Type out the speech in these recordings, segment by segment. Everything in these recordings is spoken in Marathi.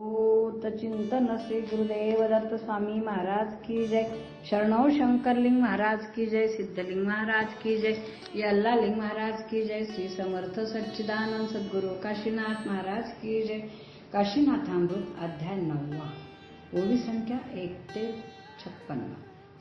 चिंतन श्री गुरुदेव दत्त स्वामी महाराज की जय. शरणव शंकरलिंग महाराज की जय सिद्धलिंग महाराज की जय यल्लालिंग महाराज की जय श्री समर्थ सच्चिदानंद सद्गुरु काशीनाथ महाराज की जय. काशीनाथामृत अध्याय नववा. ओवी संख्या एक ते छप्पन्न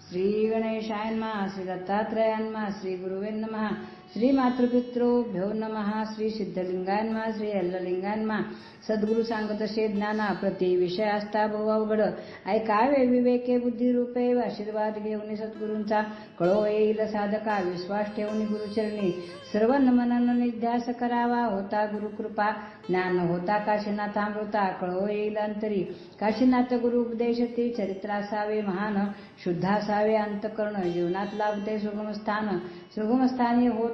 श्री गणेशायन महा श्री दत्तात्रयान महा श्री गुरुवेन महा श्री मातृपित्रोभ्यो नमः श्री सिद्धलिंगांमा श्री हल्ललिंगाय सद्गुरु सांगत शे ज्ञाना प्रति विषय असता बहु अवघड। ऐकावे विवेके बुद्धिरूपे आशीर्वाद घेऊन सद्गुरूंचा। कळो येईल साधका विश्वास ठेवून गुरुचरणी। सर्व नमनन निध्यास करावा होता गुरुकृपा। ज्ञान होता काशीनाथामृता कळो येईल अंतरी। काशीनाथ गुरु उपदेश ते चरित्र असावे महान। शुद्ध असावे अंतकरण जीवनात लाभते सुगम स्थान। सुगम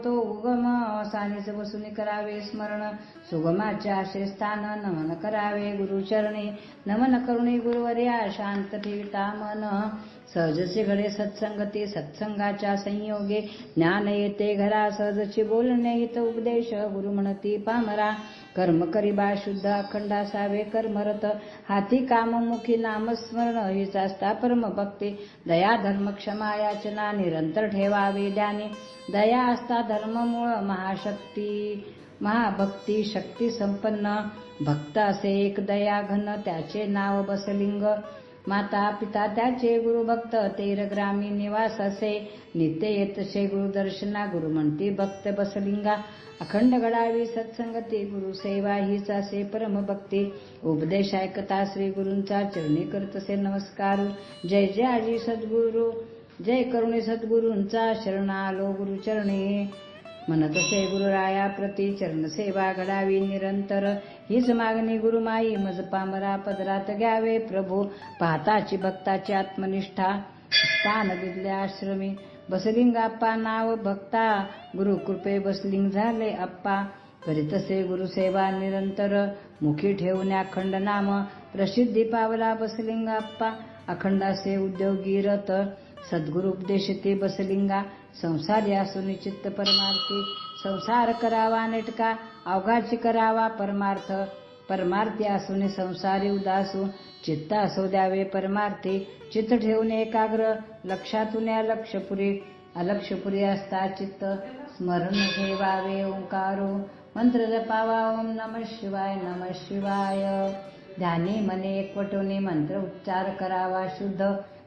तो उगम अवसानीच बसून करावे स्मरण. सुगमाचे स्थान नमन करावे गुरुचरणी. नमन करुणी गुरुवर्या शांत ठेविता मन. सहजसे घडे सत्संगती सत्संगाच्या संयोगे ज्ञान येते घरा सहजचे बोलणे हित उपदेश गुरु म्हणती पामरा. कर्म करीबा शुद्ध अखंड असावे कर्मरत. हाती काममुखी नामस्मरण हीच असता परम भक्ती. दया धर्म क्षमा याचना निरंतर ठेवावे द्याने दया असता धर्ममूळ महाशक्ती महाभक्ती शक्ती संपन्न. भक्त असे एक दया घन त्याचे नाव बसलिंग. माता पिता त्याचे गुरुभक्त तेर ग्रामी निवास असे. नित्य येतसे गुरुदर्शना गुरु म्हणती भक्त बसलिंगा. अखंड घडावी सत्संगती गुरु सेवा हीच असे परमभक्ती उपदेश ऐकता श्री गुरूंचा चरणी करतसे नमस्कार. जय जय आजी सद्गुरु जय करुणे सद्गुरूंचा शरण आलो गुरुचरणी. म्हणतसे गुरुराया प्रती चरण सेवा घडावी निरंतर. हीच मागणी गुरुमाई मज पामरा पदरात घ्यावे प्रभू. पाहताची भक्ताची आत्मनिष्ठा स्थान दिले आश्रमी. बसलिंग आप्पा नाव भक्ता गुरु कृपे बसलिंग झाले आप्पा. करीतसे गुरुसेवा निरंतर मुखी ठेवून अखंड नाम. प्रसिद्धी पावला बसलिंग आप्पा अखंडासे उद्योगी रथ सद्गुरुपदेशते बसलिंगा संसारी या चित्त परमार्थी संसार करावा नेटका अवघाची करावा परमार्थ परमार्थी असून संसारी उदासू चित्त असो द्यावे परमार्थी चित्त ठेवून एकाग्र लक्षातून लक्षपुरी अलक्षपुरी असता चित्त स्मरण ठेवावे ओंकारो मंत्र जपावा ओम नम शिवाय नम शिवाय. ध्यानी मने एकवटोने मंत्र उच्चार करावा शुद्ध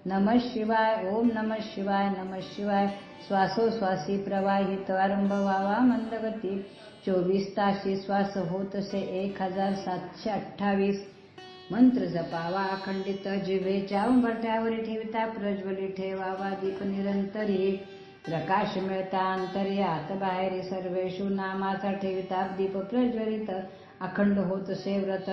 नम शिवाय ओम नम शिवाय नम शिवाय श्वासोश्वासी प्रवाहित आरंभ व्हावा मंदगती। चोवीस ताशी श्वास होत असे एक हजार सातशे अठ्ठावीस। मंत्र जपावा अखंडित जिभेच्या उंबरट्यावर ठेविता प्रज्वलित ठेवावा दीप निरंतरी। प्रकाश मिळता अंतरी आत बाहेर सर्वेषु नामाचा ठेविता दीप प्रज्वलित अखंड होत असे व्रत।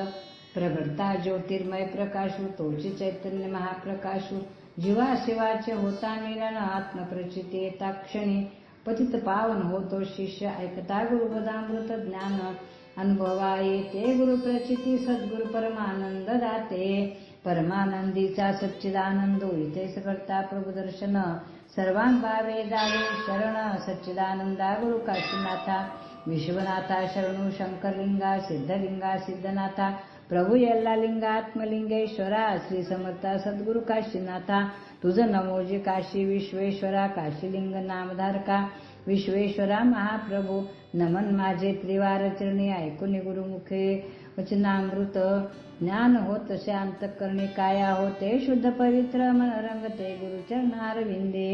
प्रगटता ज्योतिर्मय प्रकाशू तोची चैतन्य महाप्रकाशू जीवा शिवाचे होता मिलन आत्मप्रचिती येता क्षणी पतित पावन होतो शिष्य ऐकता गुरुपदामृत ज्ञान अनुभवा येते गुरुप्रचिती सद्गुरु परमानंद दाते परमानंदीचा सच्चिदानंद इथेच करता प्रभुदर्शन सर्वांभावे दावे शरण सच्चिदानंदा गुरु काशीनाथा विश्वनाथा शरणू शंकरलिंगा सिद्धलिंगा सिद्धनाथा प्रभू यल्ला लिंगात्मलिंगेश्वरा श्री समर्था सद्गुरु काशीनाथा तुझं नमोजी काशी विश्वेश्वरा काशीलिंग नामधारका विश्वेश्वरा महाप्रभू नमन माझे त्रिवार चरणी ऐकून गुरुमुखे वचनामृत ज्ञान होत शांत करणे काया होते शुद्ध पवित्र मन रंगते गुरुचरणार विंदे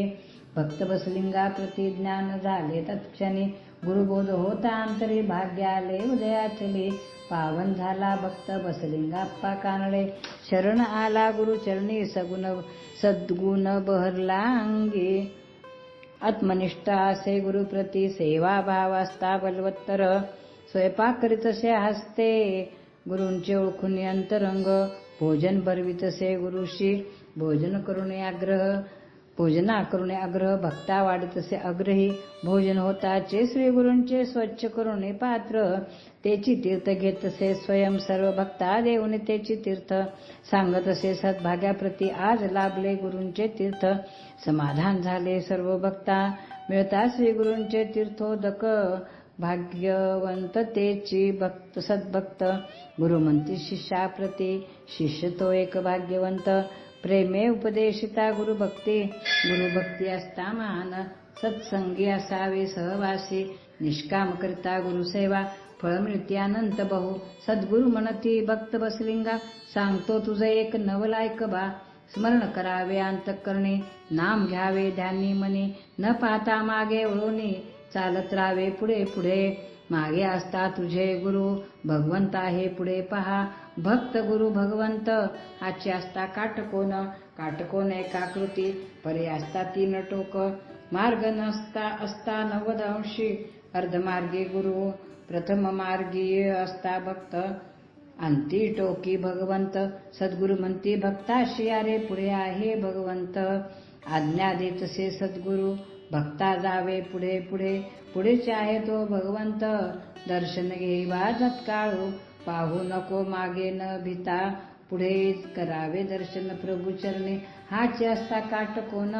भक्त बसलिंगा प्रति ज्ञान झाले तत्क्षणी गुरुबोध होता अंतरी भाग्याले उदयाचले. पावन झाला भक्त बसलिंगाप्पा कानळे शरण आला गुरुचरणी सगुण सद्गुण बहरला अंगी. आत्मनिष्ठा असे गुरुप्रती सेवा भाव असता बलवत्तर. स्वयंपाक करीतसे हसते गुरूंचे ओळखून अंतरंग भोजन भरवितसे गुरुशी भोजन करून आग्रह. भोजना करून आग्रह भक्ता वाढतसे अग्रही भोजन होताचे श्रीगुरूंचे स्वच्छ करून पात्र. तेची तीर्थ घेतसे स्वयं सर्व भक्ता देऊन तेची तीर्थ. सांगत असे सद्भाग्याप्रती आज लाभले गुरूंचे तीर्थ. समाधान झाले सर्व भक्ता मिळता श्रीगुरूंचे तीर्थोदक. भाग्यवंत तेची भक्त सद्भक्त. गुरुमंती शिष्याप्रती शिष्य तो एक भाग्यवंत. प्रेमे उपदेशिता गुरुभक्ती गुरुभक्ती असता मान सत्संगी असावे सहवासी निष्काम करता गुरुसेवा फळ मिळते अनंत बहु. सद्गुरु म्हणती भक्त बसलिंगा सांगतो तुझे एक नवलायक बा. स्मरण करावे अंतकरणे नाम घ्यावे ध्यानी मनी. न पाहता मागे वळूनी चालत राहावे पुढे पुढे. मागे असता तुझे गुरु भगवंत आहे पुढे पहा. भक्त गुरु भगवंत हाची असता काटकोन. काटकोन एकाकृती परे असता तीन टोक. मार्ग नसता असता नव्वद अंशी अर्धमार्गी गुरु प्रथम मार्गी असता भक्त. अंती टोकी भगवंत. सद्गुरु म्हणती भक्ताशी अरे पुढे आहे भगवंत. आज्ञा देतसे सद्गुरु. भक्ता जावे पुढे पुढे. पुढेचे आहे तो भगवंत. दर्शन घेवा काळू पाहू नको मागे न भिता. पुढे करावे दर्शन प्रभू चरणे. हाचे असता काट कोण?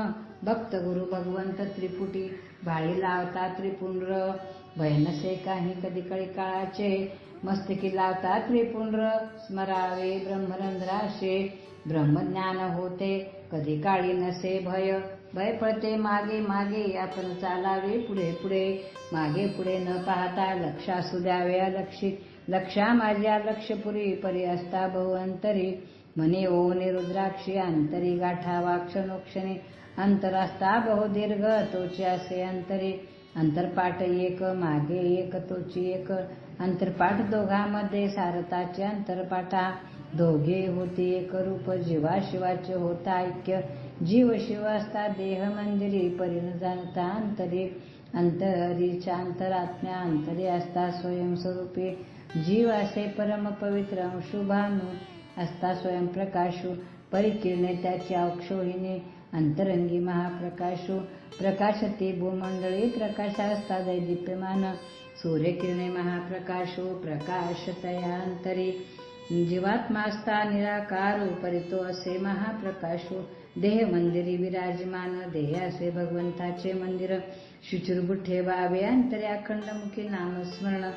भक्त गुरु भगवंत त्रिपुटी. भाळी लावता त्रिपुंड्र. भयनसे काही कधी कळी काळाचे मस्तकी लावता त्रिपुंड्र. स्मरावे ब्रह्मरंध्राशे. ब्रह्मज्ञान होते कधी काळी नसे भय. भय पडते मागे मागे आपण चालावे पुढे पुढे. मागे पुढे न पाहता लक्ष असू द्यावे अलक्षित लक्षा माझ्या लक्षपुरी परी असता बहु अंतरी. म्हणे ओ निरुद्राक्षी अंतरी गाठावा क्षणोक्षणी अंतरास्ता बहु दीर्घ तोचे असे अंतरी. अंतरपाठ एक मागे एक तोची एक. अंतरपाठ दोघांमध्ये सारताचे अंतरपाठा. दोघे होते एक रूप जीवाशिवाचे होता ऐक्य. जीव शिवासता देह मंदिरी परिण जाणता अंतरी अंतरीच्या अंतरात्म्या अंतरी असता स्वयंस्वरूपी जीव असे परम पवित्र अंशुभानु असता स्वयंप्रकाशू परिकिरणे त्याची अक्षोहिणी अंतरंगी महाप्रकाशू प्रकाशती भूमंडळी प्रकाश असता दैदीप्यमान सूर्यकिरणे महाप्रकाशो प्रकाश तयांतरी जीवात्मास्ता निराकारो परितो असे महाप्रकाशो देह मंदिरी विराजमान देह असे भगवंताचे मंदिर. शुचिरभूत ठेवावे अंतरे अखंडमुखी नामस्मरण.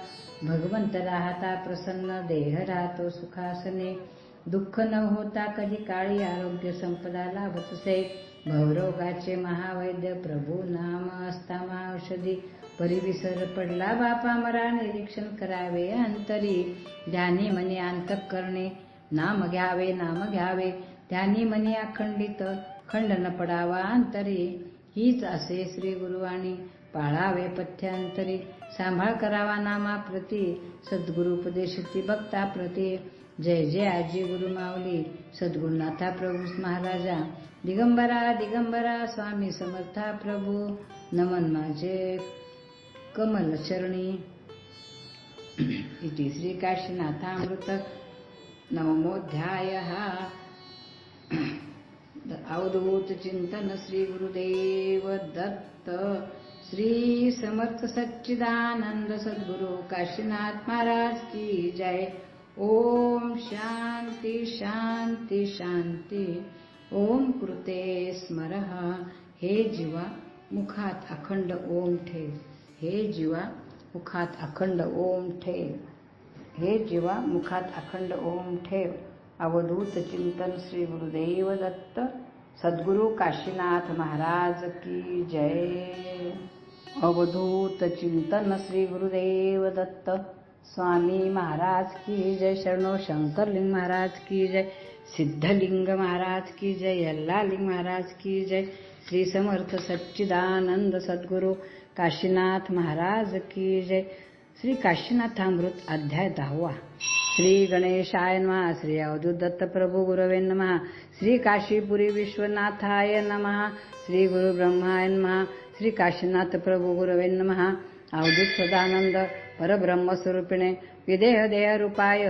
भगवंत राहता प्रसन्न देह राहतो सुखासने. दुःख न होता कधी काळी आरोग्य संपदा लाभतसे. भवरोगाचे महावैद्य प्रभू नाम असता महाौषधी परिविसर पडला बापा मरा निरीक्षण करावे अंतरी. ध्यानी मनी अंतक करणे नाम घ्यावे नाम घ्यावे. ध्यानी मनी अखंडित खंड न पडावा अंतरी. हीच असे श्री गुरुवाणी पाळावे पथ्यांतरी. सांभाळ करावा नामा प्रती सद्गुरु उपदेशती भक्ता प्रती जय जय आजी गुरु माऊली. सद्गुरुनाथा प्रभू महाराजा. दिगंबरा दिगंबरा स्वामी समर्था प्रभू. नमन माझे कमल चरणी. इति श्री काशीनाथामृत नवमोध्याय. अवधूत चिंतन श्री गुरुदेव दत्त. श्री समर्थ सच्चिदानंद सद्गुरु काशीनाथ महाराज की जय. ओम शांती शांती शांती. ओम कृते स्मरः. हे जीवा मुखात अखंड ओम ठेव. हे जीवा मुखात अखंड ओम ठेव. हे जीवा मुखात अखंड ओम ठेव. अवधूत चिंतन श्री गुरुदेव दत्त. सद्गुरु काशीनाथ महाराज की जय। अवधूत चिंतन श्री गुरुदेव दत्त स्वामी महाराज की जय। शरणो शंकरलिंग महाराज की जय। सिद्धलिंग महाराज की जय। यल्लालिंग महाराज की जय। श्री समर्थ सच्चिदानंद सद्गुरु काशीनाथ महाराज की जय। श्री काशीनाथामृत अध्याय दहावा। श्री गणेशाय नमः। श्री अवधूत दत्त प्रभू गुरवे नमः। श्री काशीपुरी विश्वनाथाय नमः। श्री गुरु ब्रह्माय नमः। श्री काशीनाथ प्रभू गुरवे नमः। अवधूत सदानंद परब्रह्मस्वरूपिणे विदेह देहरूपाय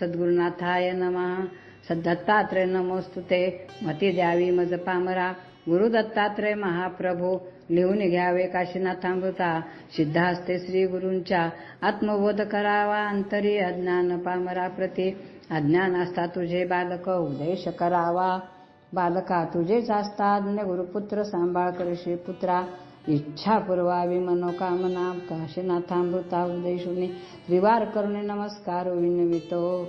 सद्गुरुनाथाय नमः। सद्दत्तात्रय नमोस्तुते मती द्यावी मज पामरा गुरुदत्तात्रय महाप्रभू। लिहून घ्यावे काशीनाथामृता। सिद्धास्ते श्री गुरूंच्या आत्मबोध करावा। अंतरी अज्ञान पामरा प्रती अज्ञान असता तुझे बालक उदेश करावा. बालका तुझेच असता ज्ञ गुरुपुत्र सांभाळ करशी पुत्रा. इच्छा पुरवावी मनोकामना. काशीनाथामृता उदयशुनी त्रिवार करुणे नमस्कार विनवितो.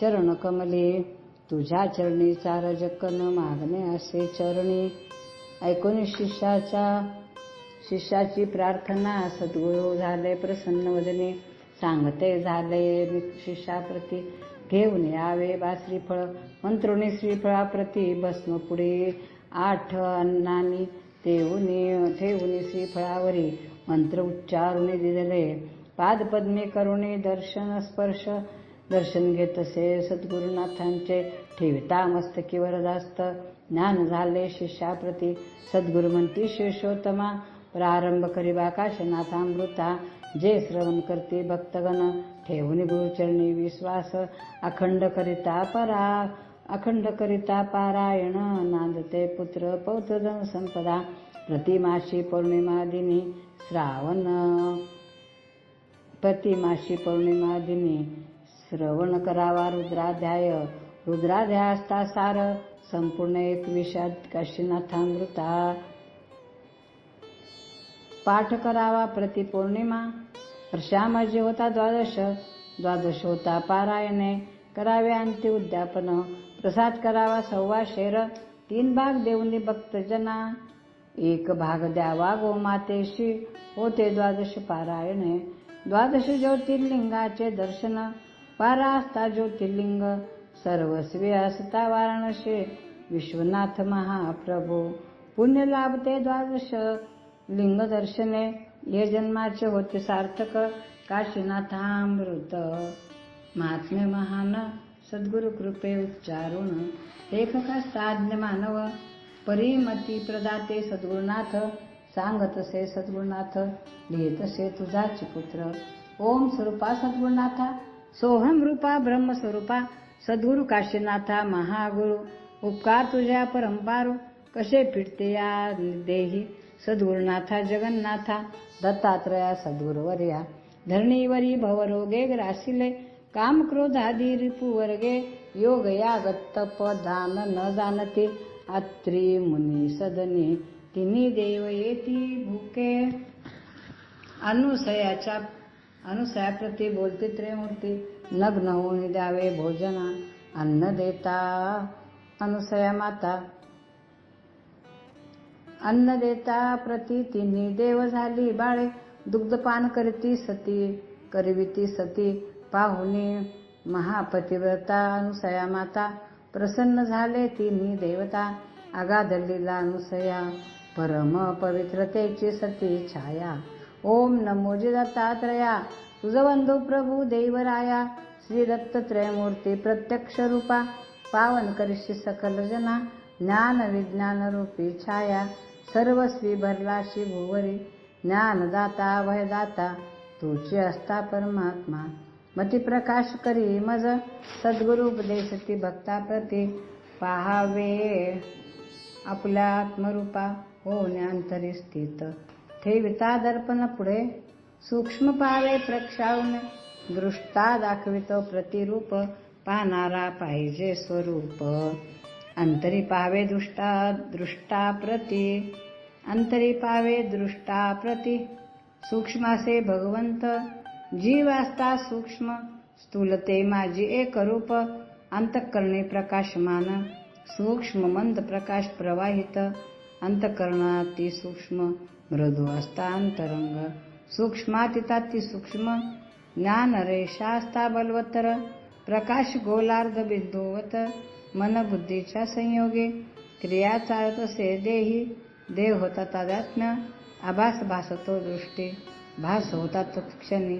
चरण कमले तुझ्या चरणी चार जक्कन मागणे असे चरणी. ऐकून शिष्याच्या शिष्याची प्रार्थना. सद्गुरू झाले प्रसन्न वदने. सांगते झाले शिष्याप्रती. घेऊन यावे. बा श्रीफळ मंत्रुणी श्रीफळाप्रती भस्म पुढे. आठ अन्नानी तेऊनी ठेवून श्रीफळावरी. मंत्र उच्चारुणी दिले पादपद्मे करुणे दर्शन स्पर्श. दर्शन घेत असे सद्गुरुनाथांचे. ठेविता मस्तकी वरदास्त. ज्ञान झाले शिष्याप्रती. सद्गुरु म्हणती शिष्योत्तमा प्रारंभ करीबा काशनाथामृता जे श्रवण करते भक्तगण ठेवून गुरुचरणी विश्वास अखंड करिता परा अखंड करिता पारायण नांदते पुत्र पौत्रधन संपदा प्रतिमाशी पौर्णिमा दिनी श्रावण. प्रतिमाशी पौर्णिमा दिनी श्रवण करावा रुद्राध्याय रुद्राध्याय असता सार संपूर्ण एक विषाद काशीनाथामृता. पाठ करावा प्रति पौर्णिमा. वर्षामध्ये होता द्वादश द्वादश होता पारायणे. करावे अंत्य उद्यापन प्रसाद करावा सव्वा शेर. तीन भाग देऊन भक्तजना. एक भाग द्यावा गोमातेशी. होते द्वादश पारायणे. द्वादश ज्योतिर्लिंगाचे दर्शन. पारा असता ज्योतिर्लिंग. सर्वस्वी असता वाराणसी. विश्वनाथ महाप्रभू. पुण्य लाभते द्वादश. लिंग दर्शने जन्माचे होते सार्थक. काशीनाथामृत. महात्म्य महान. सद्गुरु कृपे उच्चारुण लेखका साज्ञ मानव. परिमती प्रदाते सद्गुरुनाथ. सांगतसे सद्गुरुनाथ. लिहितसे तुझाचे पुत्र. ओम स्वरूपा सद्गुरुनाथा. सोहम रूपा ब्रह्मस्वरूपा सद्गुरु काशीनाथा महागुरु. उपकार तुझ्या परंपारू कसे फिरते या देही. सद्गुरुनाथा जगन्नाथा दत्तात्रया सद्गुरुवर्या। धरणीवरी भवरोगे ग्रासिले काम क्रोधादी रिपुवर्गे योग यागत पदान न जाणते अत्री मुनी सदने तिन्ही देव येती भूके। अनुसयाच्या अनुसयाप्रती बोलती त्रेमूर्ती नग्न होऊन द्यावे भोजना अन्न देता अनुसया माता। अन्न देता प्रती तिन्ही देव झाली बाळे. दुग्धपान करती सती करविती सती. पाहुणे महापतिव्रता अनुसया माता. प्रसन्न झाले तिन्ही देवता. आगाधलीला अनुसया. परम पवित्रतेची सती छाया. ओम नमो दत्तात्रया तुझ बंधू प्रभू देवराया. श्री दत्तत्रयमूर्ती प्रत्यक्ष रूपा. पावन करशी सकल जना. ज्ञान विज्ञान रूपी छाया. सर्वस्वी भरला भुवरी ज्ञानदाता भयदाता तुची असता परमात्मा. मती प्रकाश करी मज. सद्गुरु उपदेशती भक्ता प्रती पाहावे आपल्या आत्मरूपा होणे अंतरी स्थित. ठेविता दर्पण पुढे. सूक्ष्म पावे प्रक्षाळून दृष्टा दाखवितो प्रतिरूप. पाहणारा पाहिजे स्वरूप. अंतरी पावे दृष्टा दृष्टा प्रती। अंतरी पावे दृष्टा प्रती। सूक्ष्मासे भगवंत जीव असता सूक्ष्म। स्थूलते माझी एक रूप अंतःकरणे प्रकाशमान। सूक्ष्म मंद प्रकाश प्रवाहित। अंतकरणाती सूक्ष्म। मृदू असता अंतरंग सूक्ष्मातिताती सूक्ष्म। ज्ञान रेषा असता बलवत्तर। प्रकाश गोलार्ध बिंदुवत मन बुद्धीच्या संयोगे क्रिया चालत असे देही देव होता तादात्म्य आभास भासतो दृष्टी भास होता क्षणी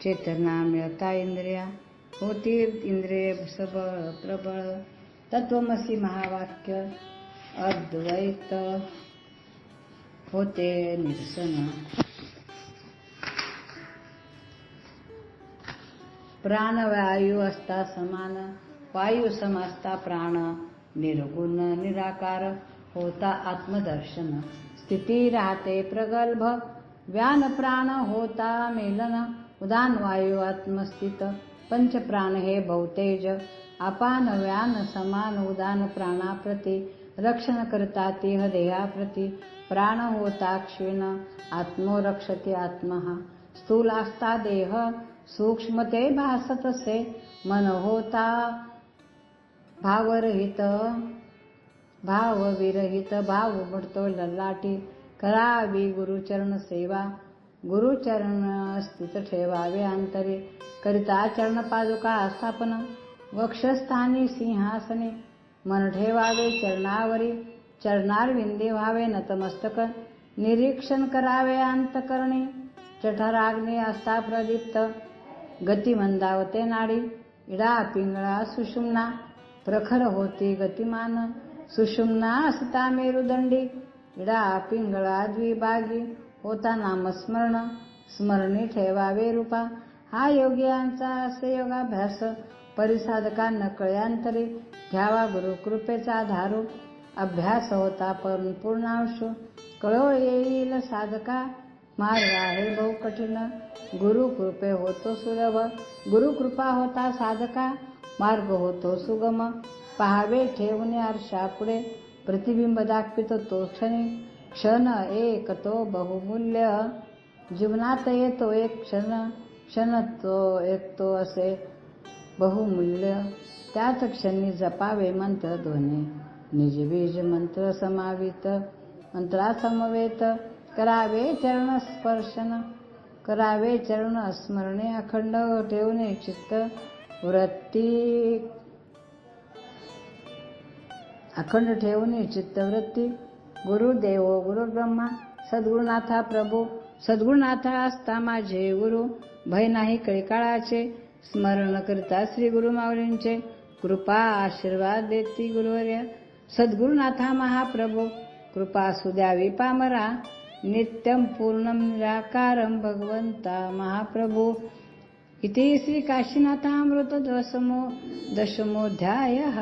चेतना मिळता इंद्रिया होती इंद्रिय सबळ प्रबळ तत्वमसी महावाक्य अद्वैत होते निरसन. प्राणवायू असता समान वायू समजता प्राण निर्गुण निराकार होता आत्मदर्शन स्थिती राहते प्रगल्भ व्यान प्राण होता मेलन उदान वायू आत्मस्थित पंचप्राण हे बहुतेज अपान व्यान समान उदान प्राणाप्रती रक्षण करता तिह देहाप्रती प्राण होता क्षीण आत्मो रक्षते आत्महा स्थूल असता देह सूक्ष्मते भासतसे मन होता भावरहित भाव विरहित भाव पडतो ललाटी करावी गुरुचरण सेवा गुरुचरण स्थित ठेवावे अंतरे करिता चरण पादुका स्थापन वक्षस्थानी सिंहासने मन ठेवावे चरणावरी चरणार विंदे व्हावे नतमस्तक निरीक्षण करावे अंतकरणे जठराग्नी असता प्रदीप्त गती मंदावते नाडी इडा पिंगळा सुषुम्ना प्रखर होती गतिमान. सुषुम्ना असता मेरुदंडी. इडा पिंगळा द्विभागी. होता नामस्मरण स्मरणी ठेवावे रूपा. हा योगियांचा असे योगाभ्यास परिसाधका नकळ्यांतरी घ्यावा गुरुकृपेचा धारू. अभ्यास होता पण पूर्णांश. कळो येईल साधका. मार्ग आहे बहु कठीण. गुरुकृपे होतो सुलभ. गुरुकृपा होता साधका. मार्ग होतो सुगम. पहावे ठेवणे आरशा पुढे प्रतिबिंब दाखवितो तो क्षणी. क्षण एक तो बहुमूल्य. जीवनात येतो एक क्षण. क्षण तो एक तो असे बहुमूल्य. त्याच क्षणी जपावे मंत्र ध्वनी. निजबीज मंत्र समावित. मंत्रासमवेत. करावे चरण स्पर्शन. करावे चरण स्मरणे अखंड ठेवणे चित्त. वृत्ती. अखंड ठेवून चित्तवृत्ती गुरुदेव गुरुब्रह्मा सद्गुरुनाथा प्रभू. सद्गुरुनाथा असता माझे गुरु. भय नाही कळीकाळाचे. स्मरण करता श्री गुरु माऊलींचे. कृपा आशीर्वाद देती गुरुवर्य. सद्गुरुनाथा महाप्रभू. कृपा सुद्यावी पामरा. नित्यम पूर्णं निराकारम भगवंता महाप्रभू. इति श्री दशमोऽध्यायः।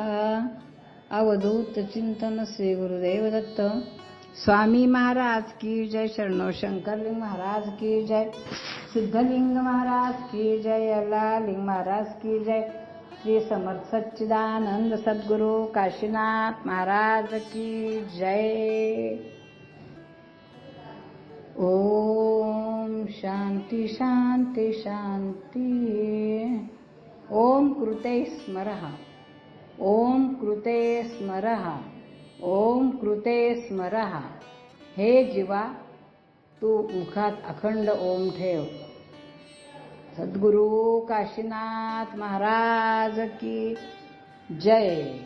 दशमो श्रीगुरुदेवदत्त अवधूत स्वामी महाराज की जय। शरणो शंकरलिंग महाराज की जय। सिद्धलिंग महाराज की जय। अल्लालिंग महाराज की जय। श्री समर्थ सच्चिदानंद सद्गुरु काशीनाथ महाराज की जय। ओ शांती शांती शांती। ओम कृते स्मरः। ओम कृते स्मरः। ओम कृते स्मरः। हे जीवा तू मुखात अखंड ओम ठेव। सद्गुरु काशीनाथ महाराज की जय।